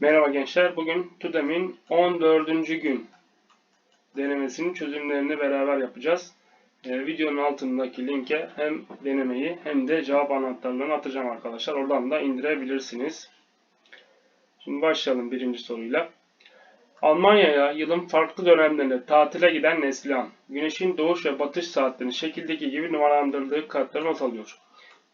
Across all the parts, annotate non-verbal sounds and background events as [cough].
Merhaba gençler. Bugün TUDEM'in 14. gün denemesinin çözümlerini beraber yapacağız. Ee, videonun altındaki linke hem denemeyi hem de cevap anahtarlarını atacağım arkadaşlar. Oradan da indirebilirsiniz. Şimdi başlayalım birinci soruyla. Almanya'ya yılın farklı dönemlerinde tatile giden Neslihan, güneşin doğuş ve batış saatlerini şekildeki gibi numaralandırdığı kartları not alıyor.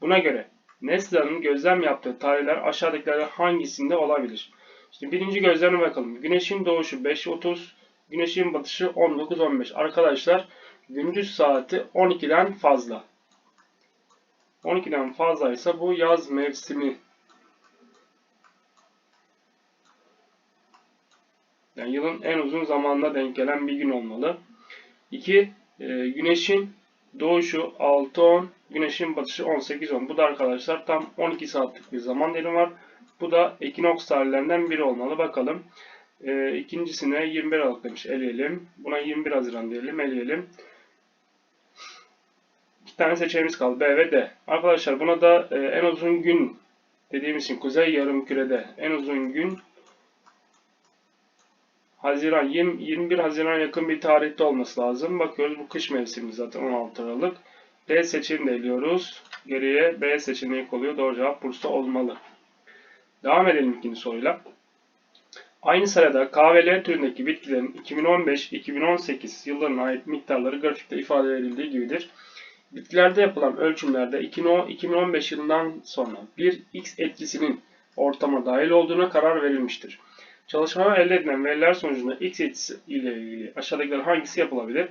Buna göre Neslihan'ın gözlem yaptığı tarihler aşağıdakilerden hangisinde olabilir? Şimdi birinci gözleme bakalım. Güneşin doğuşu 5.30, güneşin batışı 19.15. Arkadaşlar gündüz saati 12'den fazla. 12'den fazlaysa bu yaz mevsimi. Yani yılın en uzun zamanına denk gelen bir gün olmalı. 2. güneşin doğuşu 6.10, güneşin batışı 18.10. Bu da arkadaşlar tam 12 saatlik bir zaman dilimi var. Bu da ekinoks tarihlerinden biri olmalı. Bakalım. E, ikincisine 21 Aralık demiş. Eleyelim. Buna 21 Haziran diyelim. Eleyelim. İki tane seçeneğimiz kaldı. B ve D. Arkadaşlar buna da e, en uzun gün dediğimiz için Kuzey Yarımküre'de en uzun gün Haziran 20, 21 Haziran yakın bir tarihte olması lazım. Bakıyoruz bu kış mevsimi zaten 16 Aralık. D seçeneğini de eliyoruz. Geriye B seçeneği kalıyor. Doğru cevap Bursa olmalı. Devam edelim ikinci soruyla. Aynı sırada K türündeki bitkilerin 2015-2018 yıllarına ait miktarları grafikte ifade edildiği gibidir. Bitkilerde yapılan ölçümlerde 2015 yılından sonra bir X etkisinin ortama dahil olduğuna karar verilmiştir. Çalışmada elde edilen veriler sonucunda X etkisi ile ilgili aşağıdakiler hangisi yapılabilir?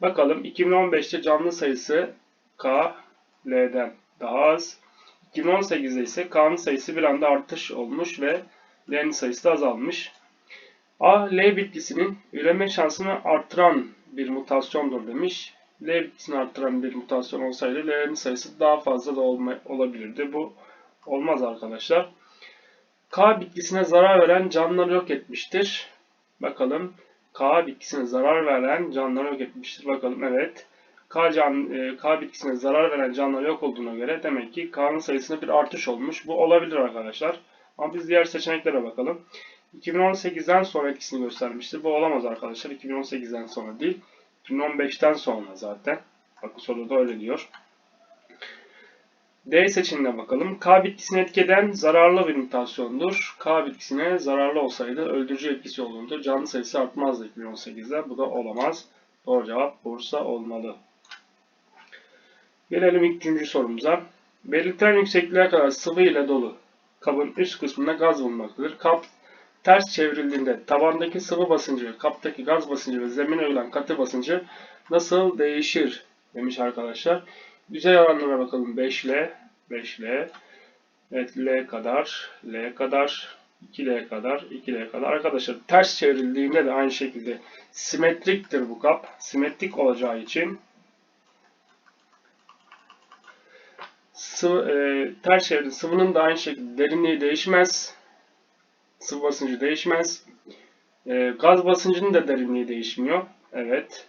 Bakalım 2015'te canlı sayısı K, daha az. 2018'de ise K'nın sayısı bir anda artış olmuş ve L'nin sayısı da azalmış. A, L bitkisinin üreme şansını artıran bir mutasyondur demiş. L bitkisini artıran bir mutasyon olsaydı L'nin sayısı daha fazla da olma, olabilirdi. Bu olmaz arkadaşlar. K bitkisine zarar veren canlıları yok etmiştir. Bakalım. K bitkisine zarar veren canlıları yok etmiştir. Bakalım evet. K, can, e, K bitkisine zarar veren canlılar yok olduğuna göre demek ki K'nın sayısında bir artış olmuş. Bu olabilir arkadaşlar. Ama biz diğer seçeneklere bakalım. 2018'den sonra etkisini göstermiştir. Bu olamaz arkadaşlar. 2018'den sonra değil. 2015'ten sonra zaten. Bakın soruda öyle diyor. D seçeneğine bakalım. K bitkisini etkeden zararlı bir mutasyondur. K bitkisine zararlı olsaydı öldürücü etkisi olurdu. Canlı sayısı artmazdı 2018'de. Bu da olamaz. Doğru cevap Bursa olmalı. Gelelim üçüncü sorumuza. Belirtilen yüksekliğe kadar sıvı ile dolu kabın üst kısmında gaz bulunmaktadır. Kap ters çevrildiğinde tabandaki sıvı basıncı, kaptaki gaz basıncı ve zemine uygulan katı basıncı nasıl değişir demiş arkadaşlar. Yüzey alanlara bakalım. 5L, 5L, evet L kadar, L kadar, 2L kadar, 2L kadar. Arkadaşlar ters çevrildiğinde de aynı şekilde simetriktir bu kap. Simetrik olacağı için sıvı, e, ters çevirdi. Sıvının da aynı şekilde derinliği değişmez. Sıvı basıncı değişmez. E, gaz basıncının da derinliği değişmiyor. Evet.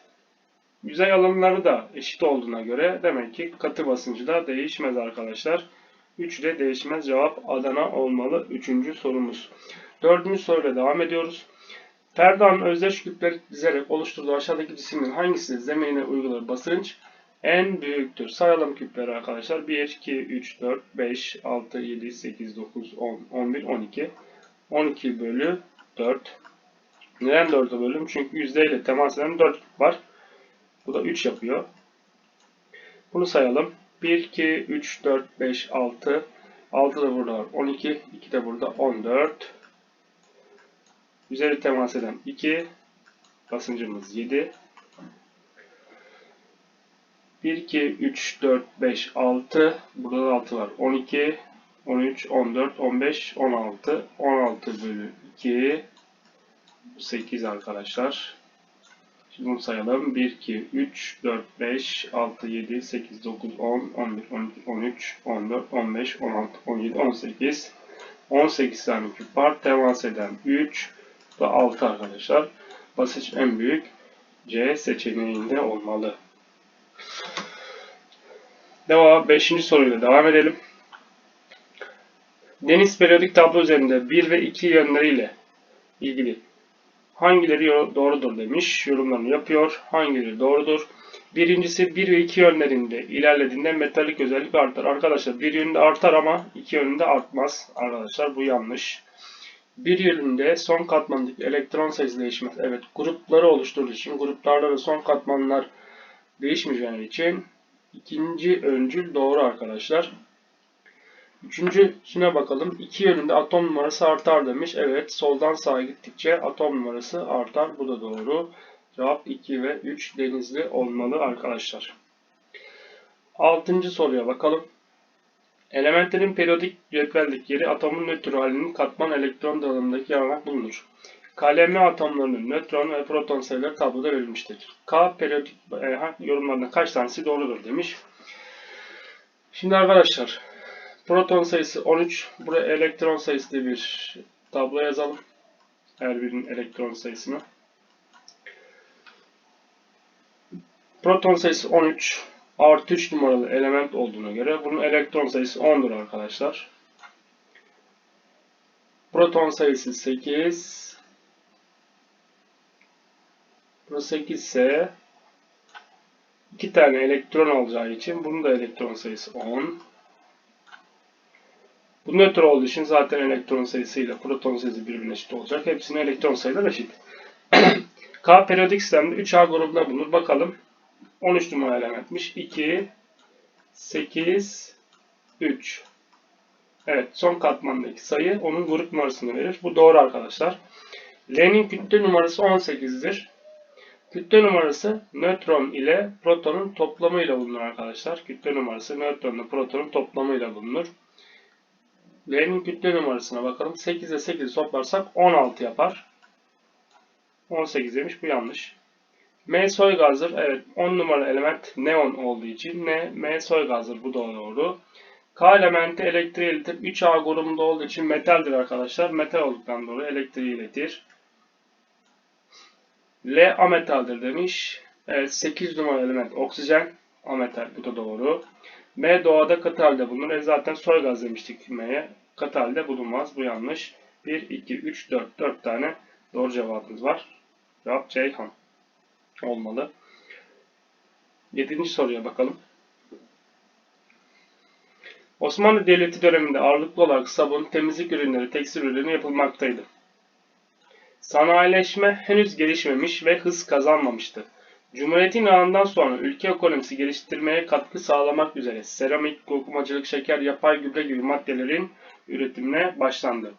Yüzey alanları da eşit olduğuna göre demek ki katı basıncı da değişmez arkadaşlar. 3 de değişmez. Cevap Adana olmalı. Üçüncü sorumuz. Dördüncü soruyla devam ediyoruz. Ferdan'ın özdeş küpleri dizerek oluşturduğu aşağıdaki cisimlerin hangisi zeminine uyguladığı basınç en büyüktür. Sayalım küpleri arkadaşlar. 1, 2, 3, 4, 5, 6, 7, 8, 9, 10, 11, 12. 12 bölü 4. Neden 4'e bölüm? Çünkü yüzde ile temas eden 4 var. Bu da 3 yapıyor. Bunu sayalım. 1, 2, 3, 4, 5, 6. 6 da burada var. 12. 2 de burada 14. Üzeri temas eden 2. Basıncımız 7. 1, 2, 3, 4, 5, 6. Burada da 6 var. 12, 13, 14, 15, 16. 16 bölü 2. 8 arkadaşlar. Şimdi bunu sayalım. 1, 2, 3, 4, 5, 6, 7, 8, 9, 10, 11, 12, 13, 14, 15, 16, 17, 18. 18 tane küp var. Temas eden 3 ve 6 arkadaşlar. Basınç en büyük C seçeneğinde olmalı. Devam 5. soruyla devam edelim. Deniz periyodik tablo üzerinde 1 ve 2 yönleriyle ilgili hangileri doğrudur demiş. Yorumlarını yapıyor. Hangileri doğrudur? Birincisi 1 ve 2 yönlerinde ilerlediğinde metalik özellik artar. Arkadaşlar bir yönünde artar ama iki yönünde artmaz. Arkadaşlar bu yanlış. Bir yönünde son katmandaki elektron sayısı değişmez. Evet grupları oluşturduğu için gruplarda da son katmanlar değişmeyeceği için ikinci öncül doğru arkadaşlar. Üçüncüsüne bakalım. İki yönünde atom numarası artar demiş. Evet soldan sağa gittikçe atom numarası artar. Bu da doğru. Cevap 2 ve 3 denizli olmalı arkadaşlar. Altıncı soruya bakalım. Elementlerin periyodik cetveldeki yeri atomun nötr halinin katman elektron dağılımındaki yer olarak bulunur. KLM atomlarının nötron ve proton sayıları tabloda verilmiştir. K periyodik e, ha, yorumlarında kaç tanesi doğrudur demiş. Şimdi arkadaşlar proton sayısı 13. Buraya elektron sayısı diye bir tablo yazalım. Her birinin elektron sayısını. Proton sayısı 13 artı 3 numaralı element olduğuna göre bunun elektron sayısı 10'dur arkadaşlar. Proton sayısı 8. Burası 8 ise 2 tane elektron olacağı için bunun da elektron sayısı 10. Bu nötr olduğu için zaten elektron sayısıyla proton sayısı birbirine eşit olacak. Hepsinin elektron sayıları eşit. [clears throat] K periyodik sistemde 3A grubunda bulunur. Bakalım. 13 numaralı elementmiş. 2, 8, 3. Evet son katmandaki sayı onun grup numarasını verir. Bu doğru arkadaşlar. L'nin kütle numarası 18'dir. Kütle numarası nötron ile protonun toplamıyla bulunur arkadaşlar. Kütle numarası nötron ile protonun toplamıyla bulunur. L'nin kütle numarasına bakalım. 8 ile 8 toplarsak 16 yapar. 18 demiş. Bu yanlış. M soy gazdır. Evet 10 numaralı element neon olduğu için ne M soy gazdır. Bu da doğru. K elementi elektriği iletir. 3A grubunda olduğu için metaldir arkadaşlar. Metal olduktan dolayı elektriği iletir. L ametaldir demiş. Evet 8 numaralı element oksijen. Ametal. Bu da doğru. M doğada katı halde bulunur. E zaten soy gaz demiştik M'ye. Katı halde bulunmaz. Bu yanlış. 1, 2, 3, 4. 4 tane doğru cevabımız var. Cevap Ceyhan olmalı. Yedinci soruya bakalım. Osmanlı Devleti döneminde ağırlıklı olarak sabun, temizlik ürünleri, tekstil ürünleri yapılmaktaydı. Sanayileşme henüz gelişmemiş ve hız kazanmamıştı. Cumhuriyetin ilanından sonra ülke ekonomisi geliştirmeye katkı sağlamak üzere seramik, dokumacılık, şeker, yapay gübre gibi maddelerin üretimine başlandı.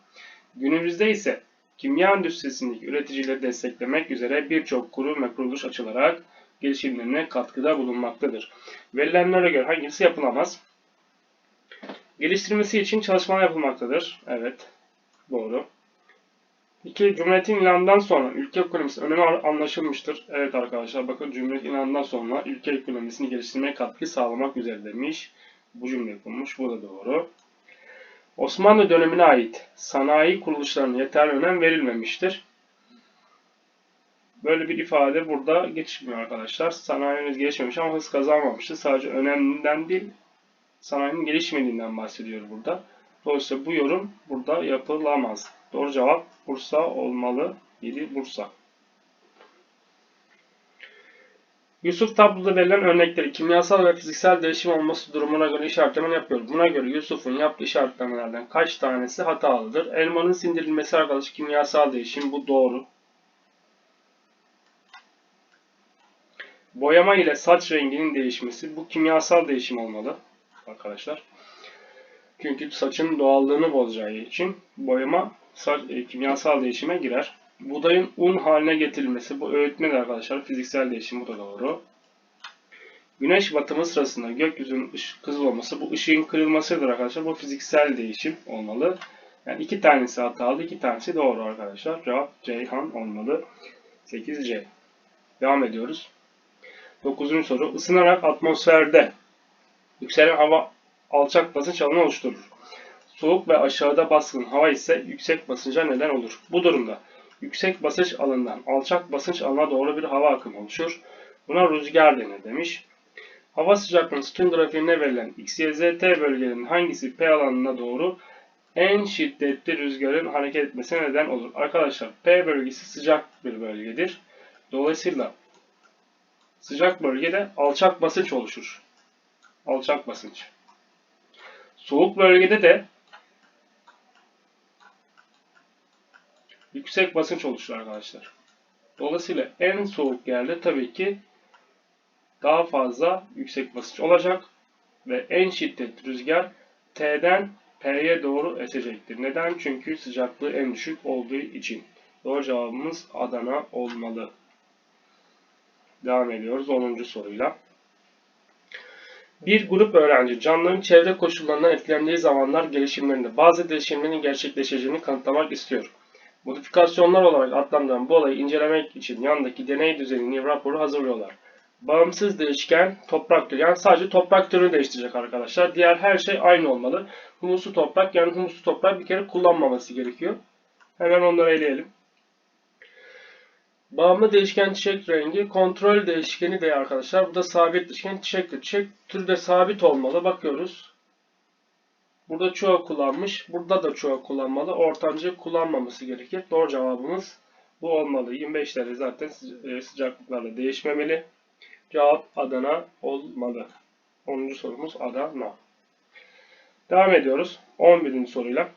Günümüzde ise kimya endüstrisindeki üreticileri desteklemek üzere birçok kurum ve kuruluş açılarak gelişimlerine katkıda bulunmaktadır. Verilenlere göre hangisi yapılamaz? Geliştirmesi için çalışmalar yapılmaktadır. Evet, doğru. 2. Cumhuriyetin ilanından sonra ülke ekonomisi önemi anlaşılmıştır. Evet arkadaşlar bakın Cumhuriyet ilanından sonra ülke ekonomisini geliştirmeye katkı sağlamak üzere demiş. Bu cümle yapılmış. Bu da doğru. Osmanlı dönemine ait sanayi kuruluşlarına yeterli önem verilmemiştir. Böyle bir ifade burada geçmiyor arkadaşlar. Sanayimiz gelişmemiş ama hız kazanmamıştır. Sadece önemlinden değil, sanayinin gelişmediğinden bahsediyor burada. Dolayısıyla bu yorum burada yapılamaz. Doğru cevap Bursa olmalı. 7 Bursa. Yusuf tabloda verilen örnekleri kimyasal ve fiziksel değişim olması durumuna göre işaretleme yapıyor. Buna göre Yusuf'un yaptığı işaretlemelerden kaç tanesi hatalıdır? Elmanın sindirilmesi arkadaş kimyasal değişim. Bu doğru. Boyama ile saç renginin değişmesi. Bu kimyasal değişim olmalı arkadaşlar. Çünkü saçın doğallığını bozacağı için boyama kimyasal değişime girer. Buğdayın un haline getirilmesi bu öğütmedir arkadaşlar. Fiziksel değişim bu da doğru. Güneş batımı sırasında gökyüzünün ışık kızıl olması bu ışığın kırılmasıdır arkadaşlar. Bu fiziksel değişim olmalı. Yani iki tanesi hatalı, iki tanesi doğru arkadaşlar. Cevap Ceyhan olmalı. 8C. Devam ediyoruz. 9. soru. Isınarak atmosferde yükselen hava alçak basınç alanı oluşturur. Soğuk ve aşağıda baskın hava ise yüksek basınca neden olur. Bu durumda yüksek basınç alanından alçak basınç alanına doğru bir hava akımı oluşur. Buna rüzgar denir demiş. Hava sıcaklığının sütun grafiğinde verilen X, Y, Z, T bölgelerinin hangisi P alanına doğru en şiddetli rüzgarın hareket etmesine neden olur. Arkadaşlar P bölgesi sıcak bir bölgedir. Dolayısıyla sıcak bölgede alçak basınç oluşur. Alçak basınç. Soğuk bölgede de yüksek basınç oluşur arkadaşlar. Dolayısıyla en soğuk yerde tabii ki daha fazla yüksek basınç olacak ve en şiddetli rüzgar T'den P'ye doğru esecektir. Neden? Çünkü sıcaklığı en düşük olduğu için. Doğru cevabımız Adana olmalı. Devam ediyoruz 10. soruyla. Bir grup öğrenci canlıların çevre koşullarından etkilendiği zamanlar gelişimlerinde bazı değişimlerin gerçekleşeceğini kanıtlamak istiyor. Modifikasyonlar olarak adlandırılan bu olayı incelemek için yandaki deney düzenini raporu hazırlıyorlar. Bağımsız değişken toprak türü. Yani sadece toprak türünü değiştirecek arkadaşlar. Diğer her şey aynı olmalı. Humuslu toprak yani humuslu toprak bir kere kullanmaması gerekiyor. Hemen onları eleyelim. Bağımlı değişken çiçek rengi kontrol değişkeni de arkadaşlar. Bu da sabit değişken çiçektir. Çiçek türü de sabit olmalı. Bakıyoruz. Burada çoğu kullanmış. Burada da çoğu kullanmalı. Ortancı kullanmaması gerekir. Doğru cevabımız bu olmalı. 25 derece zaten e, sıcaklıklarla değişmemeli. Cevap Adana olmalı. 10. sorumuz Adana. Devam ediyoruz. 11. soruyla.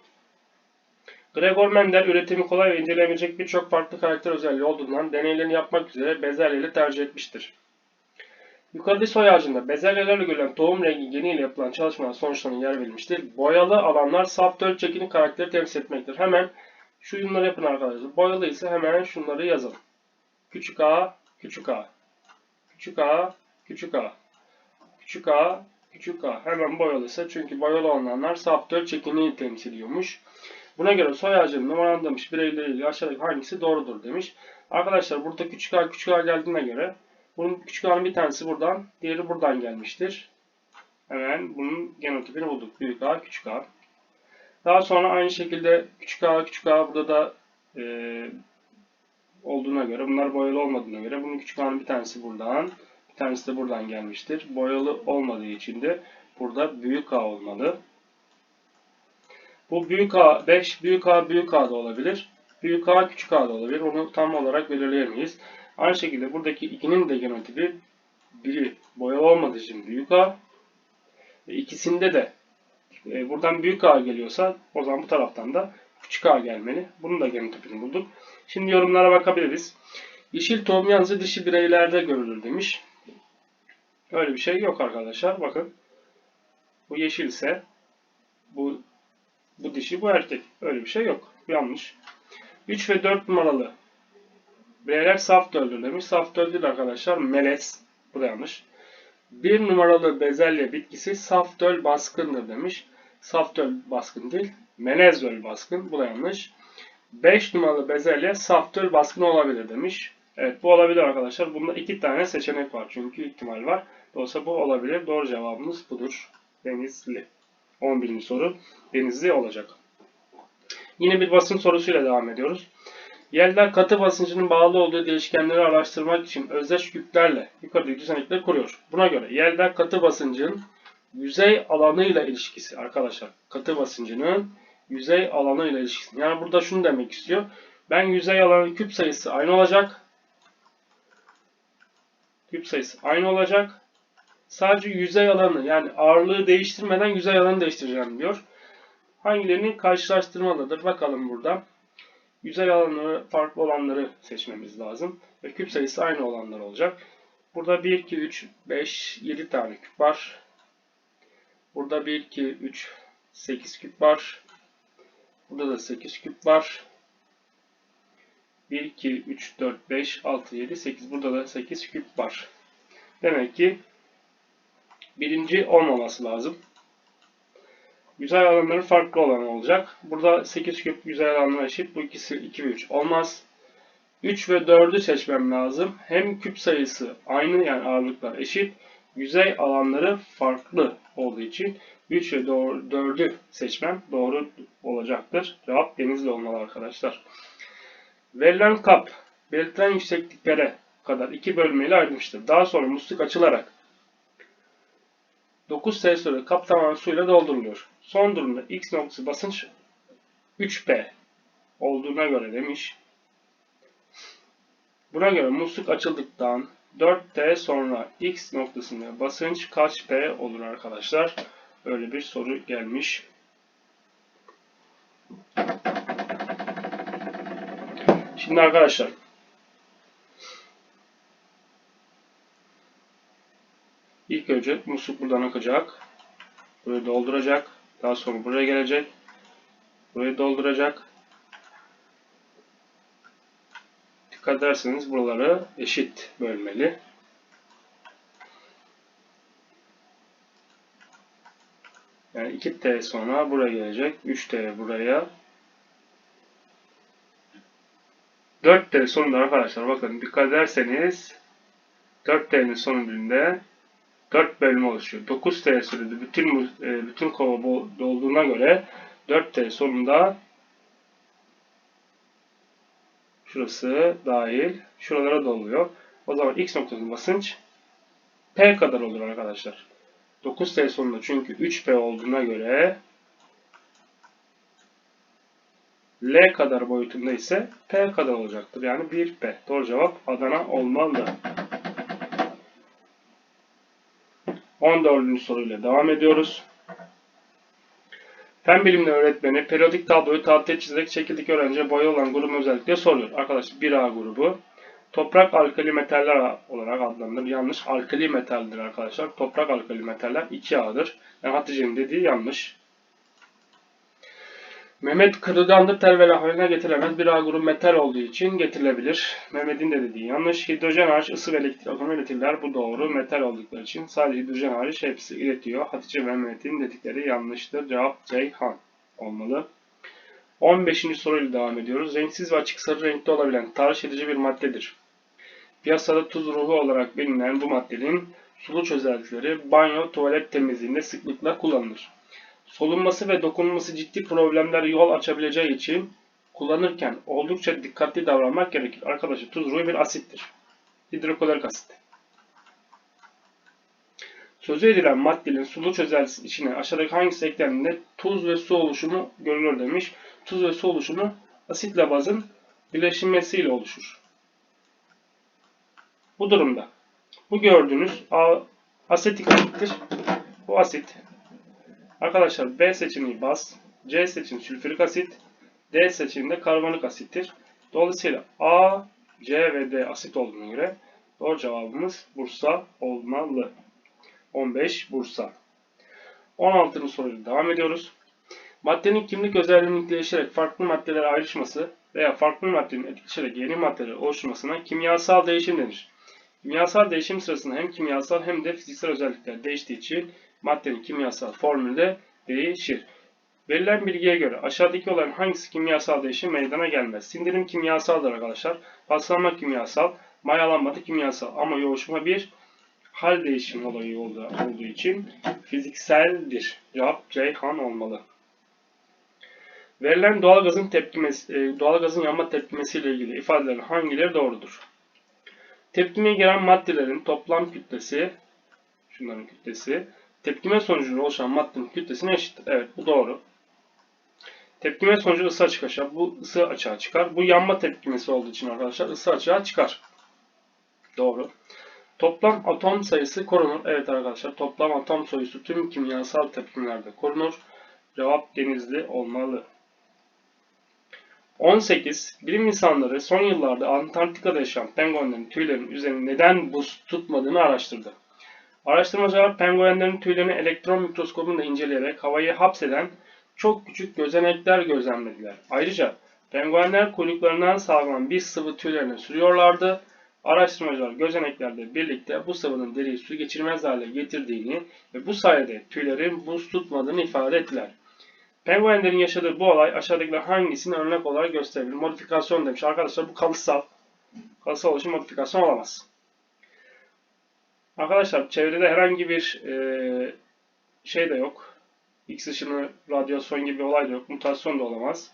Gregor Mendel üretimi kolay ve incelenebilecek birçok farklı karakter özelliği olduğundan deneylerini yapmak üzere bezelyeleri tercih etmiştir. Yukarıda soy ağacında bezelyelerle görülen tohum rengi geniyle yapılan çalışmalar sonuçlarına yer verilmiştir. Boyalı alanlar saf döl çekini karakteri temsil etmektir. Hemen şu yunları yapın arkadaşlar. Boyalı ise hemen şunları yazalım. Küçük a, küçük a. Küçük a, küçük a. Küçük a, küçük a. Hemen boyalıysa çünkü boyalı olanlar saf döl çekini temsil ediyormuş. Buna göre soy ağacının numaralanmış bireyleriyle aşağıdaki hangisi doğrudur demiş. Arkadaşlar burada küçük a küçük a geldiğine göre bunun küçük a'nın bir tanesi buradan, diğeri buradan gelmiştir. Hemen bunun genotipini bulduk. Büyük a, küçük a. Daha sonra aynı şekilde küçük a, küçük a burada da e, olduğuna göre, bunlar boyalı olmadığına göre bunun küçük a'nın bir tanesi buradan, bir tanesi de buradan gelmiştir. Boyalı olmadığı için de burada büyük a olmalı. Bu büyük A 5, büyük A büyük A da olabilir. Büyük A küçük A da olabilir. Onu tam olarak belirleyemeyiz. Aynı şekilde buradaki ikinin de genotipi biri boyalı olmadığı için büyük A. Ve ikisinde de e, buradan büyük A geliyorsa o zaman bu taraftan da küçük A gelmeli. Bunun da genotipini bulduk. Şimdi yorumlara bakabiliriz. Yeşil tohum yalnızca dişi bireylerde görülür demiş. Öyle bir şey yok arkadaşlar. Bakın. Bu yeşilse bu bu dişi bu erkek. Öyle bir şey yok. Yanlış. 3 ve 4 numaralı bireyler saf döldür demiş. Saf döl değil arkadaşlar. Melez. Bu da yanlış. 1 numaralı bezelye bitkisi saf döl baskındır demiş. Saf döl baskın değil. Melez döl baskın. Bu da yanlış. 5 numaralı bezelye saf döl baskın olabilir demiş. Evet bu olabilir arkadaşlar. Bunda iki tane seçenek var. Çünkü ihtimal var. Dolayısıyla bu olabilir. Doğru cevabımız budur. Denizli. 11. soru denizli olacak. Yine bir basınç sorusuyla devam ediyoruz. Yerler katı basıncının bağlı olduğu değişkenleri araştırmak için özdeş küplerle yukarıdaki düzenekleri kuruyor. Buna göre yerler katı basıncın yüzey alanıyla ilişkisi arkadaşlar. Katı basıncının yüzey alanıyla ilişkisi. Yani burada şunu demek istiyor. Ben yüzey alanı küp sayısı aynı olacak. Küp sayısı aynı olacak. Sadece yüzey alanı yani ağırlığı değiştirmeden yüzey alanı değiştireceğim diyor. Hangilerinin karşılaştırmalıdır? Bakalım burada. Yüzey alanları farklı olanları seçmemiz lazım. Ve küp sayısı aynı olanlar olacak. Burada 1, 2, 3, 5, 7 tane küp var. Burada 1, 2, 3, 8 küp var. Burada da 8 küp var. 1, 2, 3, 4, 5, 6, 7, 8. Burada da 8 küp var. Demek ki birinci olmaması lazım. Yüzey alanları farklı olan olacak. Burada 8 küp yüzey alanına eşit. Bu ikisi 2 ve 3 olmaz. 3 ve 4'ü seçmem lazım. Hem küp sayısı aynı yani ağırlıklar eşit. Yüzey alanları farklı olduğu için 3 ve 4'ü seçmem doğru olacaktır. Cevap denizli olmalı arkadaşlar. Verilen kap belirtilen yüksekliklere kadar iki bölmeyle ayrılmıştır. Daha sonra musluk açılarak 9 sensörü kap tamamen suyla dolduruluyor. Son durumda X noktası basınç 3P olduğuna göre demiş. Buna göre musluk açıldıktan 4T sonra X noktasında basınç kaç P olur arkadaşlar? Öyle bir soru gelmiş. Şimdi arkadaşlar ilk önce musluk buradan akacak. Burayı dolduracak. Daha sonra buraya gelecek. Burayı dolduracak. Dikkat ederseniz buraları eşit bölmeli. Yani 2T sonra buraya gelecek. 3T buraya. 4T sonunda arkadaşlar bakın dikkat ederseniz 4T'nin sonunda 4 bölme oluşuyor. 9T sürede bütün e, bütün kova dolduğuna göre 4T sonunda şurası dahil şuralara doluyor. O zaman X noktasının basınç P kadar olur arkadaşlar. 9T sonunda çünkü 3P olduğuna göre L kadar boyutunda ise P kadar olacaktır. Yani 1P. Doğru cevap Adana olmalı. 14. soruyla devam ediyoruz. Fen bilimleri öğretmeni periyodik tabloyu tahtaya çizerek çekildik öğrenciye boya olan grubu özellikle soruyor. Arkadaşlar 1A grubu. Toprak alkali metaller olarak adlandırılır. Yanlış. Alkali metaldir arkadaşlar. Toprak alkali metaller 2A'dır. Yani Hatice'nin dediği yanlış. Mehmet kırılgandır terveler haline getirilemez. Bir A metal olduğu için getirilebilir. Mehmet'in de dediği yanlış. Hidrojen hariç ısı ve elektrik atomu iletirler. Bu doğru. Metal oldukları için sadece hidrojen hariç hepsi iletiyor. Hatice ve Mehmet'in dedikleri yanlıştır. Cevap Ceyhan olmalı. 15. soruyla devam ediyoruz. Renksiz ve açık sarı renkte olabilen tahriş edici bir maddedir. Piyasada tuz ruhu olarak bilinen bu maddenin sulu çözeltileri banyo, tuvalet temizliğinde sıklıkla kullanılır. Solunması ve dokunması ciddi problemler yol açabileceği için kullanırken oldukça dikkatli davranmak gerekir. Arkadaşlar tuz ruhu bir asittir. Hidroklorik asit. Sözü edilen maddenin sulu çözeltisi içine aşağıdaki hangisi eklendiğinde tuz ve su oluşumu görülür demiş. Tuz ve su oluşumu asitle bazın birleşmesiyle oluşur. Bu durumda bu gördüğünüz asetik asittir. Bu asit Arkadaşlar B seçeneği baz, C seçeneği sülfürik asit, D seçeneğinde karbonik asittir. Dolayısıyla A, C ve D asit olduğuna göre doğru cevabımız Bursa olmalı. 15 Bursa. 16. soruyla devam ediyoruz. Maddenin kimlik özelliğinin değişerek farklı maddelere ayrışması veya farklı maddenin etkileşerek yeni maddeler oluşmasına kimyasal değişim denir. Kimyasal değişim sırasında hem kimyasal hem de fiziksel özellikler değiştiği için maddenin kimyasal formülü de değişir. Verilen bilgiye göre aşağıdaki olan hangisi kimyasal değişim meydana gelmez? Sindirim kimyasaldır arkadaşlar. Paslanma kimyasal, mayalanma da kimyasal ama yoğuşma bir hal değişimi olayı olduğu, için fizikseldir. Cevap Ceyhan olmalı. Verilen doğalgazın tepkimesi, e, doğalgazın yanma tepkimesi ile ilgili ifadelerin hangileri doğrudur? Tepkimeye giren maddelerin toplam kütlesi, şunların kütlesi, tepkime sonucunda oluşan maddenin kütlesine eşittir. Evet bu doğru. Tepkime sonucu ısı açık aşağı. Bu ısı açığa çıkar. Bu yanma tepkimesi olduğu için arkadaşlar ısı açığa çıkar. Doğru. Toplam atom sayısı korunur. Evet arkadaşlar toplam atom sayısı tüm kimyasal tepkimlerde korunur. Cevap denizli olmalı. 18. Bilim insanları son yıllarda Antarktika'da yaşayan penguenlerin tüylerinin üzerine neden buz tutmadığını araştırdı. Araştırmacılar penguenlerin tüylerini elektron mikroskobunda inceleyerek havayı hapseden çok küçük gözenekler gözlemlediler. Ayrıca penguenler kuyruklarından salgılanan bir sıvı tüylerine sürüyorlardı. Araştırmacılar gözeneklerde birlikte bu sıvının deriyi su geçirmez hale getirdiğini ve bu sayede tüylerin buz tutmadığını ifade ettiler. Penguenlerin yaşadığı bu olay aşağıdakiler hangisini örnek olarak gösterebilir? Modifikasyon demiş. Arkadaşlar bu kalıtsal. Kalıtsal oluşum modifikasyon olamaz. Arkadaşlar çevrede herhangi bir e, şey de yok. X ışını, radyasyon gibi bir olay da yok. Mutasyon da olamaz.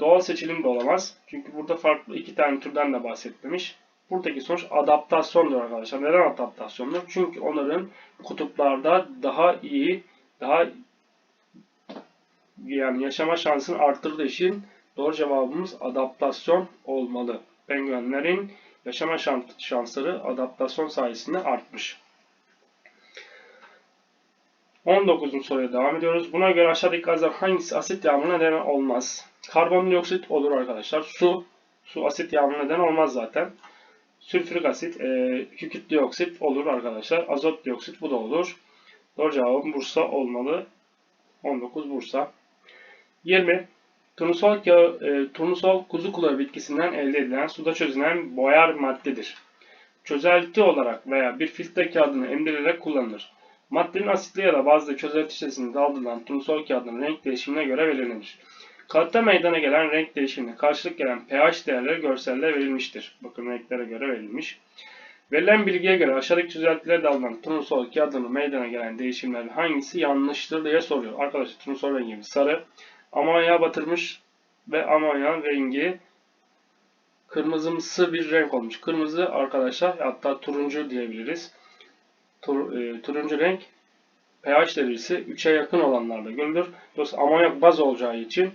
Doğal seçilim de olamaz. Çünkü burada farklı iki tane türden de bahsetmemiş. Buradaki sonuç adaptasyondur arkadaşlar. Neden adaptasyondur? Çünkü onların kutuplarda daha iyi, daha yani yaşama şansını arttırdığı için doğru cevabımız adaptasyon olmalı. Penguenlerin yaşama şans- şansları adaptasyon sayesinde artmış. 19. soruya devam ediyoruz. Buna göre aşağıdaki gazlar hangisi asit yağmuruna neden olmaz? Karbondioksit olur arkadaşlar. Su, su asit yağmuruna neden olmaz zaten. Sülfürik asit, e, kükürt dioksit olur arkadaşlar. Azot dioksit bu da olur. Doğru cevabım Bursa olmalı. 19 Bursa. 20. Turnusol, yağı, e, turnusol kuzu kulağı bitkisinden elde edilen suda çözünen boyar maddedir. Çözelti olarak veya bir filtre kağıdını emdirerek kullanılır. Maddenin asitli ya da bazı çözelti şişesinde daldırılan turnusol kağıdının renk değişimine göre belirlenir. Kağıtta meydana gelen renk değişimine karşılık gelen pH değerleri görselde verilmiştir. Bakın renklere göre verilmiş. Verilen bilgiye göre aşağıdaki çözeltilere daldırılan turnusol kağıdının meydana gelen değişimler hangisi yanlıştır diye soruyor. Arkadaşlar turnusol rengi sarı. Amonya batırmış ve amonyanın rengi kırmızımsı bir renk olmuş. Kırmızı arkadaşlar hatta turuncu diyebiliriz. Tur, e, turuncu renk pH derecesi 3'e yakın olanlarda görülür. Dolayısıyla amonyak baz olacağı için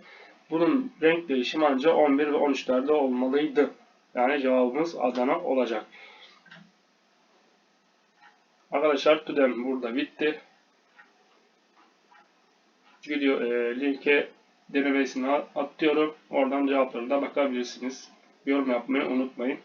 bunun renk değişimi ancak 11 ve 13'lerde olmalıydı. Yani cevabımız Adana olacak. Arkadaşlar TÜDEM burada bitti. Video e, linke denemesini atıyorum. Oradan cevaplarına bakabilirsiniz. Yorum yapmayı unutmayın.